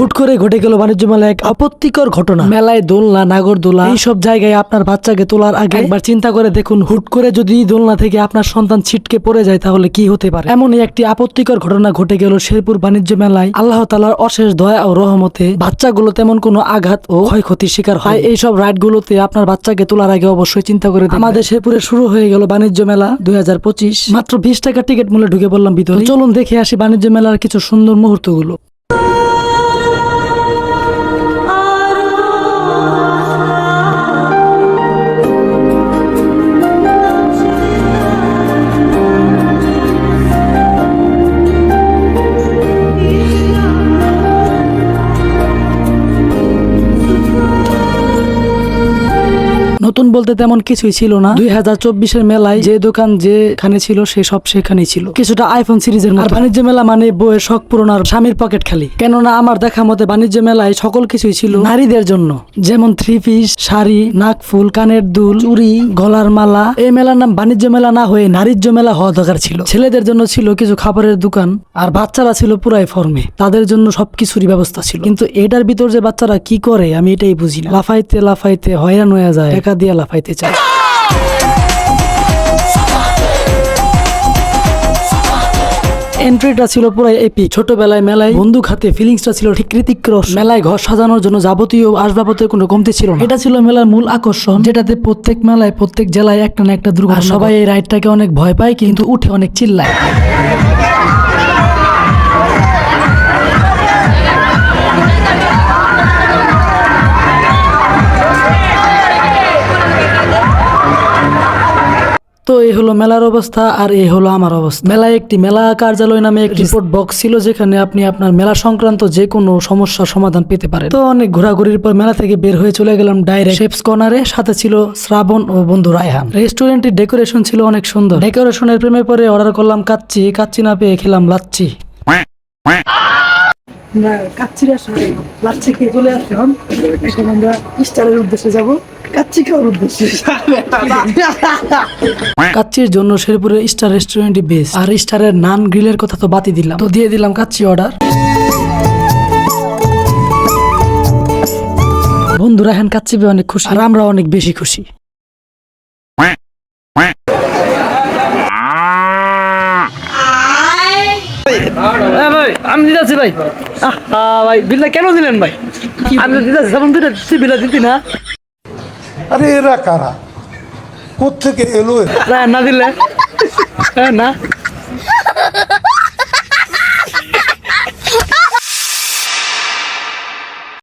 হুট করে ঘটে গেল বাণিজ্য মেলায় এক আপত্তিকর ঘটনা। মেলায় দোলনা নাগরদোলা এইসব জায়গায় আপনার বাচ্চাকে তোলার আগে একবার চিন্তা করে দেখুন হুট করে যদি দোলনা থেকে আপনার সন্তান ছিটকে পড়ে যায় তাহলে কি হতে পারে? এমনই একটি আপত্তিকর ঘটনা ঘটে গেল শেরপুর বাণিজ্য মেলায়। আল্লাহ তালার অশেষ দয়া ও রহমতে বাচ্চাগুলো তেমন কোনো আঘাত ও ক্ষয়ক্ষতির শিকার হয়। এইসব রাইড গুলোতে আপনার বাচ্চাকে তোলার আগে অবশ্যই চিন্তা করে আমাদের শেরপুরে শুরু হয়ে গেল বাণিজ্য মেলা দুই হাজার পঁচিশ। মাত্র বিশ টাকা টিকিট মূল্যে ঢুকে পড়লাম ভিতরে চলুন দেখে আসি বাণিজ্য মেলার কিছু সুন্দর মুহূর্তগুলো। নতুন বলতে তেমন কিছুই ছিল না। দুই হাজার চব্বিশের মেলায় যে দোকান যেখানে ছিল, সে সব সেখানেই ছিল। কিছুটা আইফোন সিরিজের। আর বাণিজ্য মেলা মানে বইয়ের শখ পূরণ আর স্বামীর পকেট খালি। কেননা আমার দেখা মতে বাণিজ্য মেলায় সকল কিছুই ছিল নারীদের জন্য। যেমন থ্রি পিস শাড়ি নাকফুল কানের দুল, চুড়ি, গলার মালা। এই মেলার নাম বাণিজ্য মেলা না হয়ে নারীজ্য মেলা হওয়া দরকার ছিল। ছেলেদের জন্য ছিল কিছু খাবারের দোকান আর বাচ্চারা ছিল পুরাই ফর্মে। তাদের জন্য সবকিছুরই ব্যবস্থা ছিল। কিন্তু এটার ভিতর যে বাচ্চারা কি করে, আমি এটাই বুঝি না। লাফাইতে লাফাইতে হয়রান হয়ে যায়। একা দিয়ে লাফাইতে চায়। এন্ট্রিটা ছিল পুরাই এপি ছোটবেলায় মেলায় বন্দুক হাতে ফিলিংসটা ছিল ঠিক কৃতিক রস মেলায় ঘর সাজানোর জন্য যাবতীয় আসবাবপত্রের কোনো কমতি ছিল না। এটা ছিল মেলার মূল আকর্ষণ যেটাতে প্রত্যেক মেলায় প্রত্যেক জেলায় একটা না একটা দুর্ঘটনা সবাই এই রাইডটাকে অনেক ভয় পায় কিন্তু উঠে অনেক চিল্লায়। হলো মেলার অবস্থা আর এই হলো আমার অবস্থা। মেলায় একটি মেলা কার্যালয় নামে একটি রিপোর্ট বক্স ছিল যেখানে আপনি আপনার মেলা সংক্রান্ত যে কোনো সমস্যার সমাধান পেতে পারেন। তো অনেক ঘোরাঘুরির পর মেলা থেকে বের হয়ে চলে গেলাম ডাইরেক্ট শেপস কর্নারে সাথে ছিল শ্রাবণ ও বন্ধু রায়হান। রেস্টুরেন্টের ডেকোরেশন ছিল অনেক সুন্দর। ডেকোরেশনের প্রেমে পরে অর্ডার করলাম কাচ্চি কাচ্চি না পেয়ে খেলাম লাচ্ছি। না কাচ্চির আসলে লাচ্ছি খেয়ে চলে আসলাম। এখন আমরা স্টারের উদ্দেশ্যে যাব। কাচ্চি খাওয়ার উদ্দেশ্যে। কাচ্চির জন্য শেরপুরের স্টার রেস্টুরেন্টই বেস্ট আর স্টারের নান গ্রিলের কথা তো বাতি দিলাম। তো দিয়ে দিলাম কাচ্চি অর্ডার বন্ধুরা এখন কাচ্চি অনেক খুশি। আর আমরা অনেক বেশি খুশি। হ্যাঁ ভাই আমি দিতে আছি ভাই। আহা ভাই বিলটা কেন দিলেন ভাই? আমি দিতে দিতি না। আরে এরা কারা? কোথেকে এলো না দিলে। হ্যাঁ না।